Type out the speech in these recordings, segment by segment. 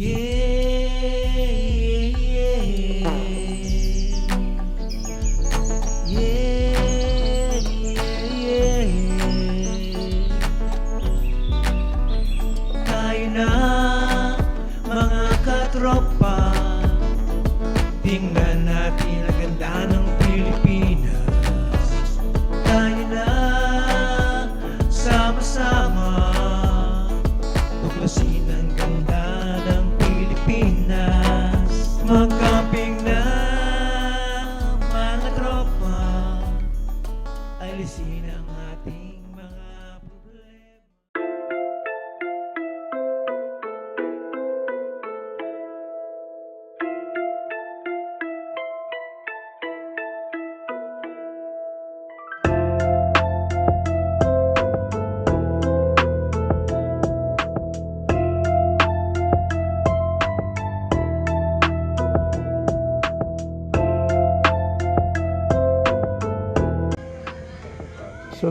Yeah,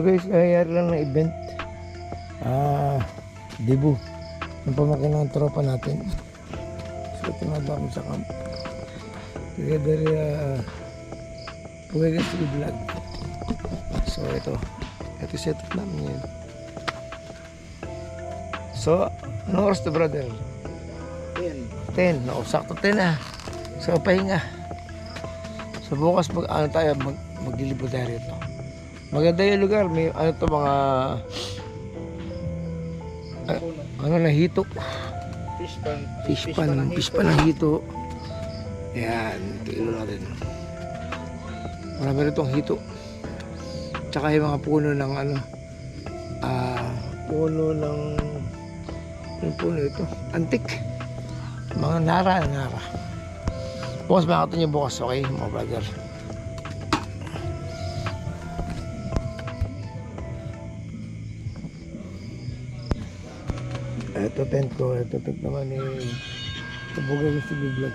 So guys, nangyayari lang ng event. Ah, debut. Ng pamakin ng tropa natin. So tumaba kami sa camp. Together, uh, Puwegas TV Vlog. So ito. Ito set up namin yan. So, anong oras to brother? 10. 10. No, sakto 10 ah. So, pahinga. So, bukas mag, ano tayo, mag, maglilibot tayo rito. Maganda yung lugar. May ano to mga... a- ano na hito. Fish pan. Fish pan. Fish pan ng hito. Yan. Ito ilo natin. Marami rin itong hito. Tsaka yung mga puno ng ano. Ah, puno ng... Yung puno ito. Antik. Mga nara, nara. Bukas makakita niyo bukas, okay, mga brother. Ito tent ko, ito tent naman ni Tubugan sa vlog.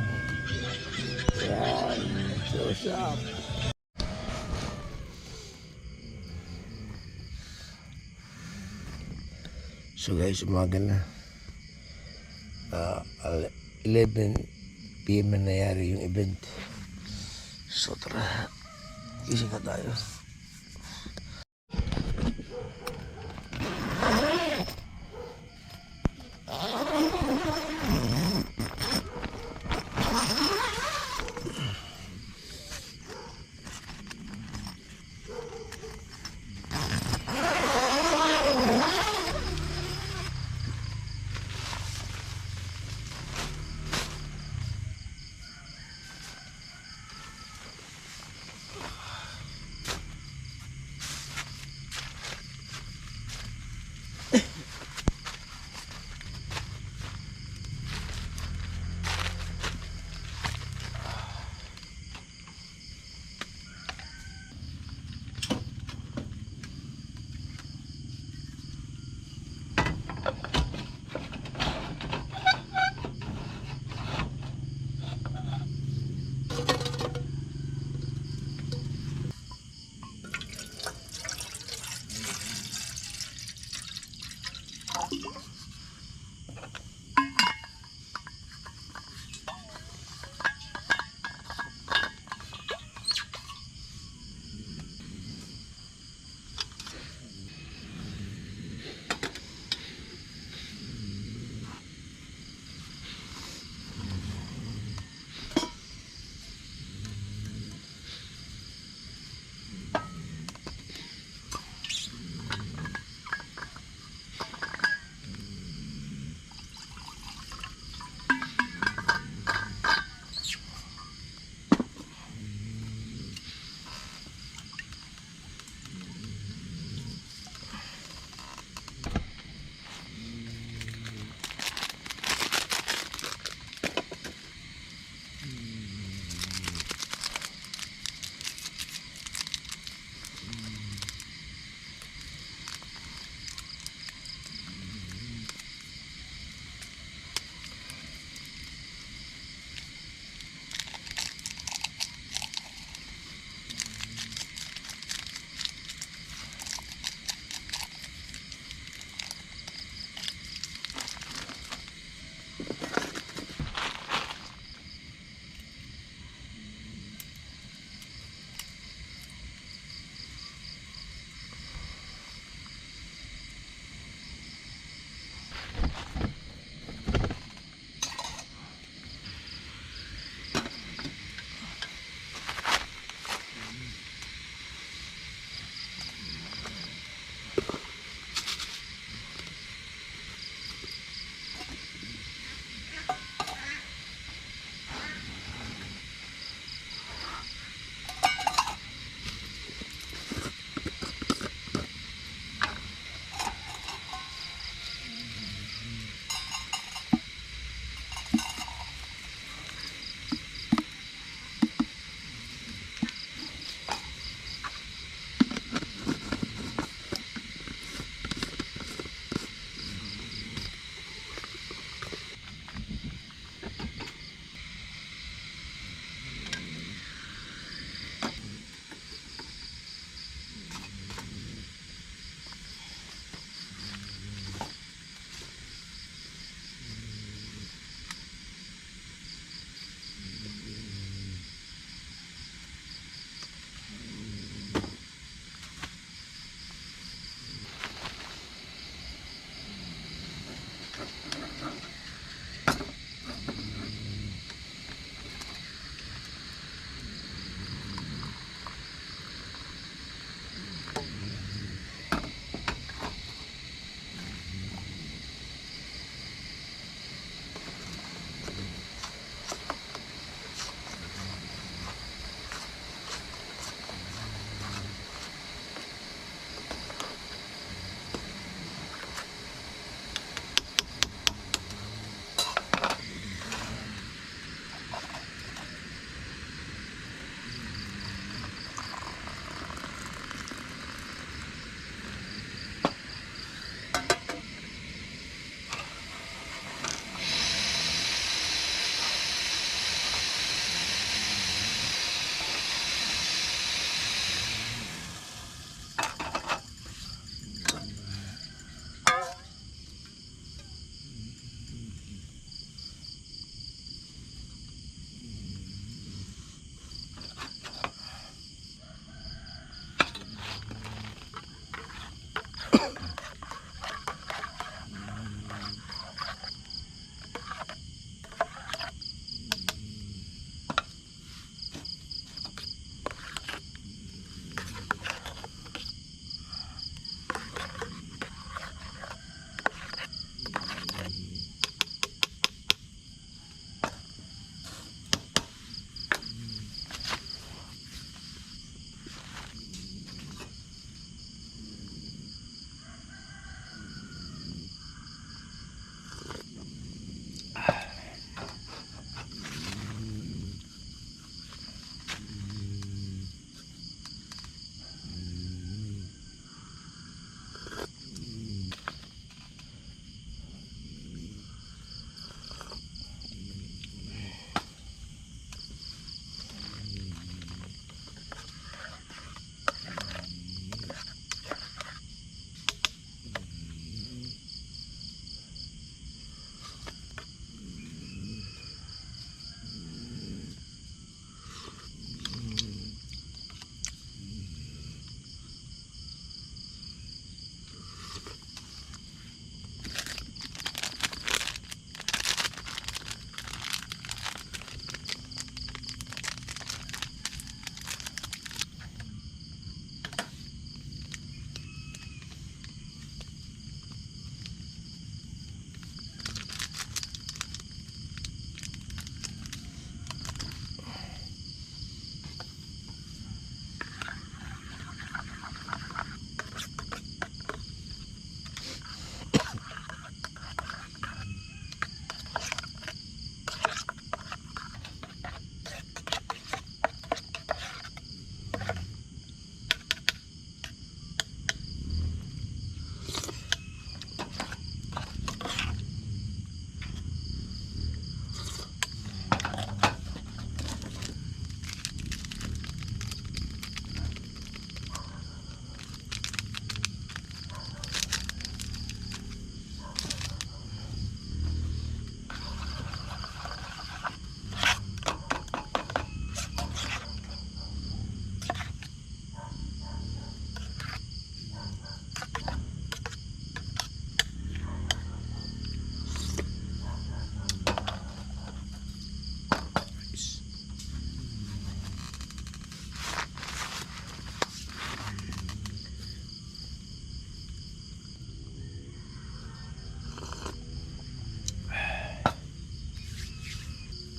Yan, so up. So guys, umaga na. Al- 11 PM na nangyari yung event. So tara, gising ka tayo.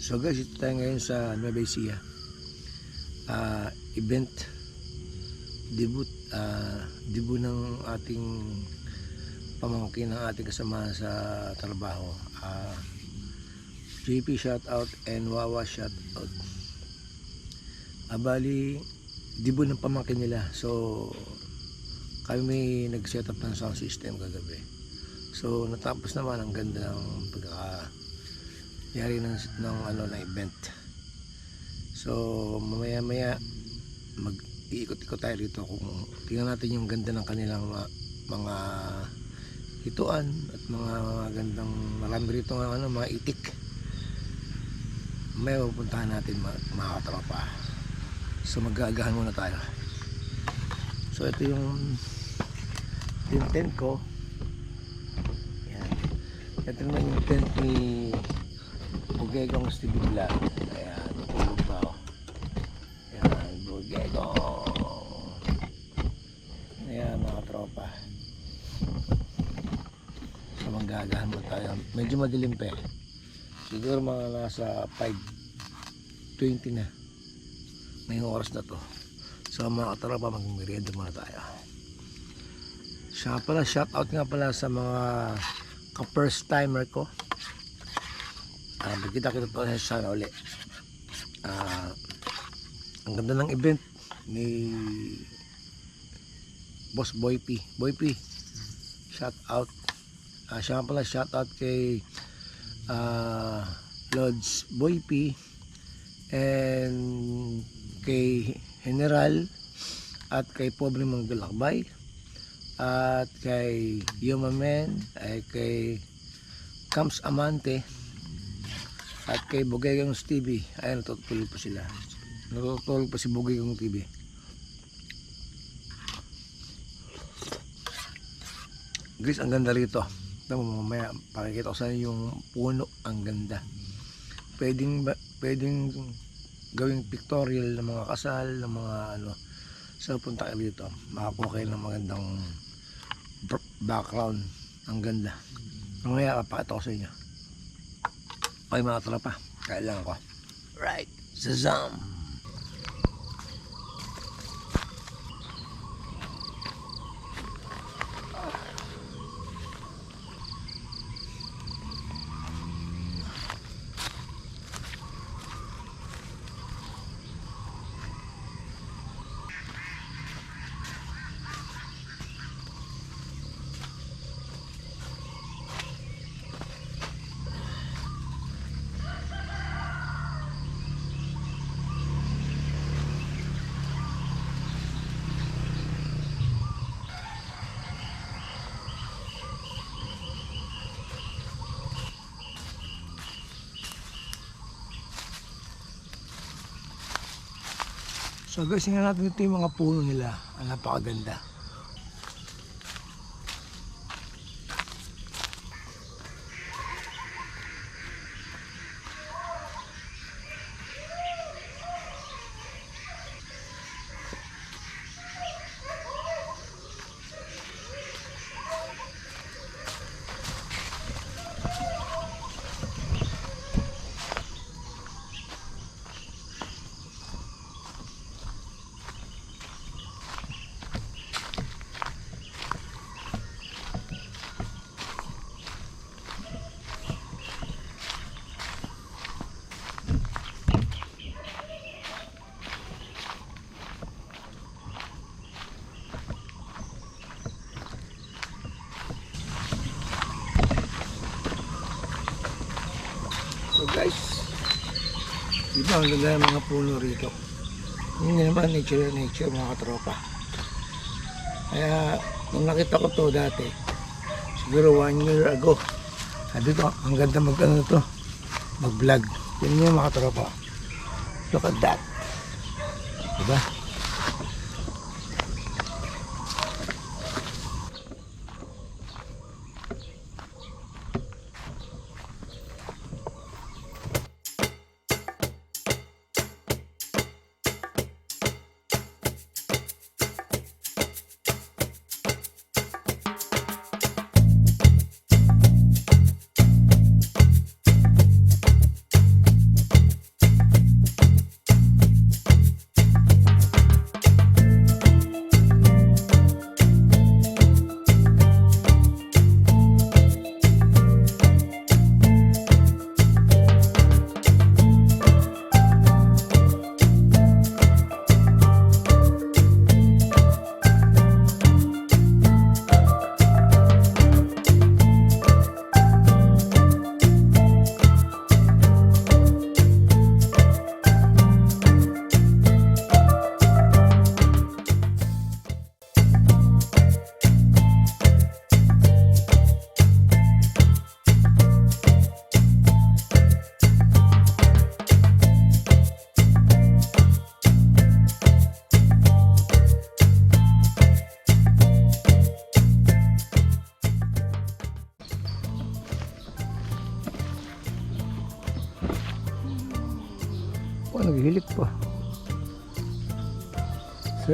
So guys, ito tayo ngayon sa Nueva Ecija. Ah, event debut ah, debut ng ating pamangkin ng ating kasama sa trabaho. Ah, JP shout out and Wawa shout out. Ah, bali, debut ng pamangkin nila. So kami nag-set up ng sound system kagabi. So natapos naman ang ganda ng pagkaka yari ng, ng ano na event. So mamaya maya mag iikot-ikot tayo rito kung tingnan natin yung ganda ng kanilang mga, mga hituan at mga gandang marami rito ng ano, mga itik. May pupuntahan natin mga, mga. So mag-aagahan muna tayo. So ito yung yung tent ko. Yan. Ito naman yung tent ni Bugegong Stevie Vlog. Ayan, tulog pa ako. Ayan, Bugegong. Ayan, mga tropa. So, manggagahan mo tayo. Medyo madilim pa eh. Siguro mga nasa 5.20 na. Ngayong oras na to. So, mga katropa, mag-merienda muna tayo. Siya pala, shout out nga pala sa mga ka-first timer ko. Ah, kita kita to sa sana uli. Ah, ang ganda ng event ni Boss Boy P. Boy P. Shout out. Ah, siya pala shout out kay ah, Lodge Boy P and kay General at kay Pobre Manggalakbay at kay Yuma Men ay kay Camps Amante at kay Bugayong TV ay natutulog pa sila. Natutulog pa si Bugayong TV guys ang ganda rito. Mo, mamaya pakikita ko sa inyo yung puno. Ang ganda. Pwedeng pwedeng gawing pictorial ng mga kasal ng mga ano. So punta kayo dito. Makakuha kayo ng magandang background. Ang ganda. Mamaya papakita ko sa inyo Okay mga tropa, kailangan ko. Right, Shazam! So guys, tingnan natin ito yung mga puno nila. Ang napakaganda. Guys, di ba ang ganda ng mga puno rito. Hindi naman nature nature mga katropa. Kaya nung nakita ko to dati, siguro one year ago, sabi ko, ang ganda mag ano to, mag vlog. Yun yung mga katropa. Look at that. Diba?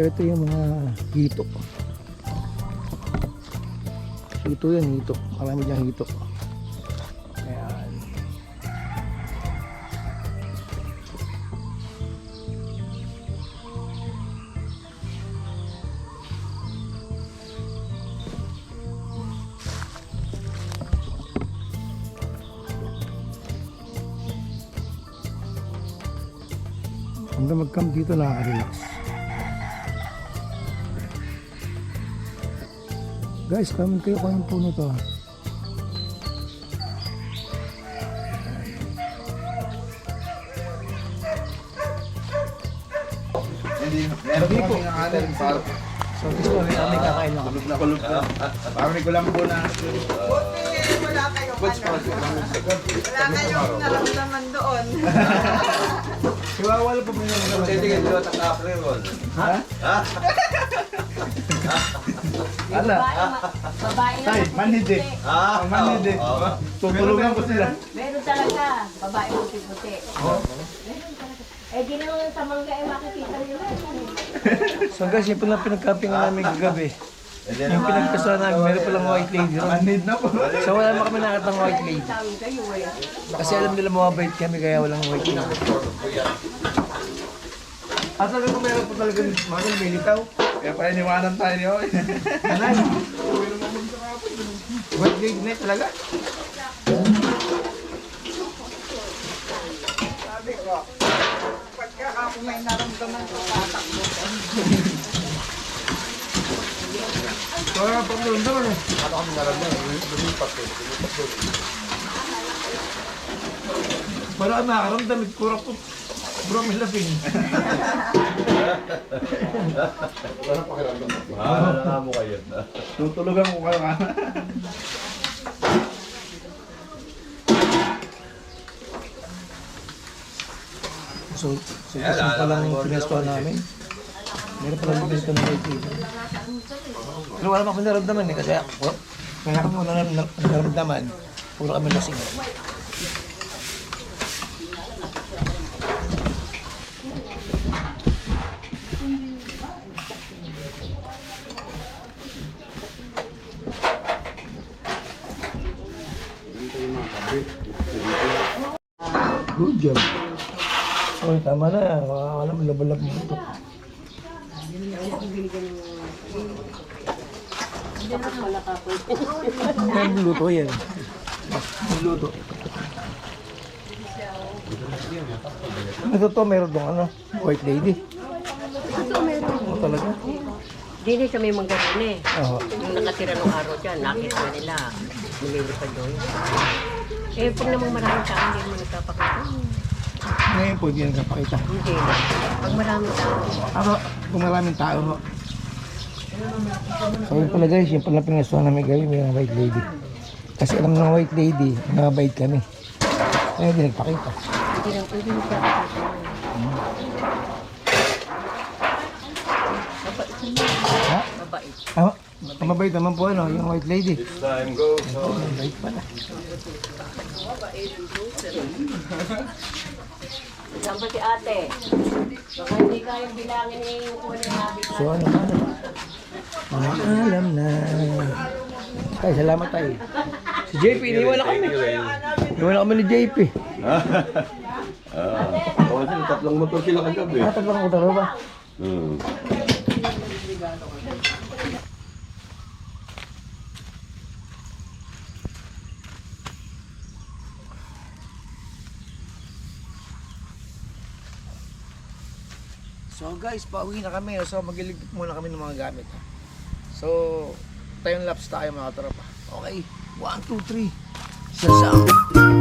So ito yung mga hito. Hito yan, hito. Marami diyang hito. Ayan. Hanggang mag-camp dito nakaka-relax. Guys, comment kayo kung anong puno to. Hindi, meron po kami ng kanin. Parang So, gusto kami kami kakain lang. kulog na kulog na. Pamili ko lang po na. wala kayong ano. Wala kayong naramdaman doon. Siwawala pa ba yung mga Sige, sige, roll. Ha? Ala. Babae na Tay, manhid eh. puti. Ah, manhid eh. Tutulungan ko sila. Meron talaga. Babae puti-puti. Meron talaga. Eh, di naman sa mangga eh makikita nyo lang. So guys, yung pala pinag-camping namin kagabi. Yung pinagkasuhan namin, meron palang white lady ron. Manhid na po. So wala naman kami nakita ng white lady. Eh. Kasi alam nila mababait kami kaya walang white lady. Asa ka kung meron po talaga manong may litaw? Kaya pa iniwanan tayo niyo. Anan? White lady na talaga? Sabi ko, pagka ako may naramdaman ko, tatakbo ko. Wala pa kami naman eh. Wala kami nakaramdam, kurang po. Bro, may lapin. Tutulugan ko kayo nga. So, so kasi pa lang pinestuhan namin. Meron pa lang ng white lady. Pero wala pa akong naramdaman eh, kasi ako wala na naramdaman, puro kami lasing. Job. Oh, tama na. Wala mo labalab mo ito. Ang luto yan. Ang luto. Ito to, meron dong ano, white lady. Ito meron. Ano talaga? Dili sa may mangga rin eh. Oo. Yung nakatira ng araw dyan, nakita na nila. Lumili pa doon. Eh, pag namang maraming tao, hindi mo nagpapakita. Ngayon po, hindi nagkapakita. Hindi. Pag maraming tao, Ako, kung maraming tao, ho. So yun pala guys, yung pala pinasuhan namin gawin, may mga white lady. Kasi alam ng white lady, nabait kami. Kaya hindi nagpakita. hindi lang pwede nagpapakita. Ha? Mabait. Ah, mabait naman po ano, yung white lady. Time go. Oh, mabait pala. Saan si ate? Baka hindi kayang bilangin ni yung kunin namin. So ano na? Alam na. Tay, salamat tayo. Si JP, iniwan na kami. Iniwan na kami ni JP. Ah, kasi tatlong motor sila kagabi. Ah, tatlong ko talo ba? Hmm. So guys, pauwi na kami. So magiligpit muna kami ng mga gamit. So, time lapse tayo mga tropa. Okay, 1, 2, 3. Sasam.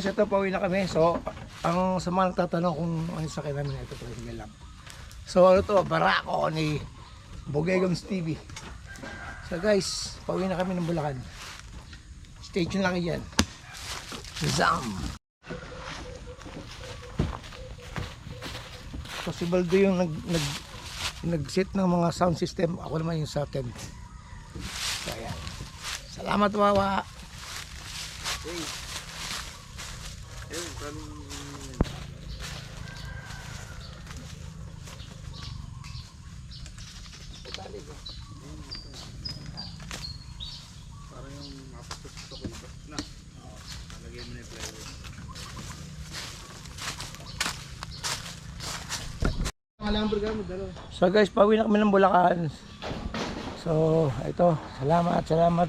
Guys, ito pauwi na kami. So, ang sa mga nagtatanong kung ano sa akin namin ito, ito lang. So, ano to, barako ni Bogegons TV. So guys, pauwi na kami ng Bulacan. Stay tuned lang yan. Zam! So si yung nag, nag, nag-set ng mga sound system. Ako naman yung sa tent. So ayan. Salamat Wawa! So guys, pauwi na kami ng Bulacan. So, ito, salamat, salamat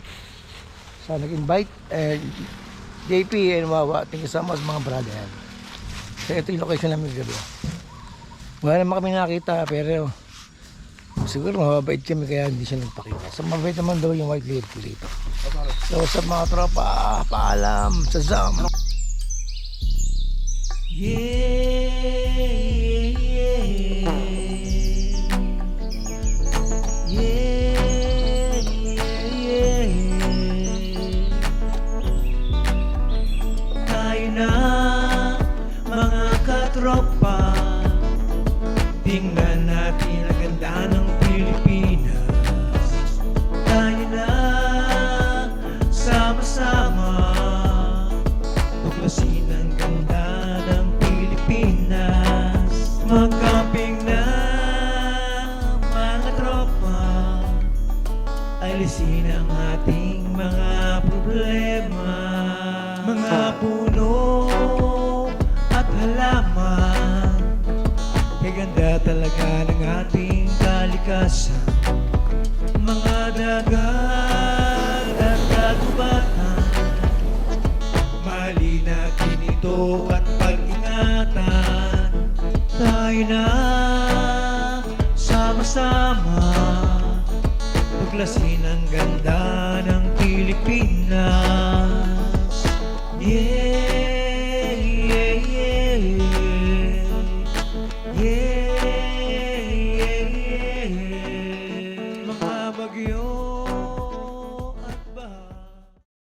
sa nag-invite. And JP and Wawa, thank you so much mga brother. So, ito yung location namin gabi. Wala naman kami nakita, pero siguro mababait kami kaya hindi siya nagpakita. So, mabait naman daw yung white lady dito. So, sa mga tropa, paalam sa ZAM. Tayo ating mga problema Mga puno at halaman. Kay ganda talaga ng ating kalikasan. Mga dagat at kagubatan Mali natin ito at pag-ingatan. Tayo na sama-sama. Tuklasin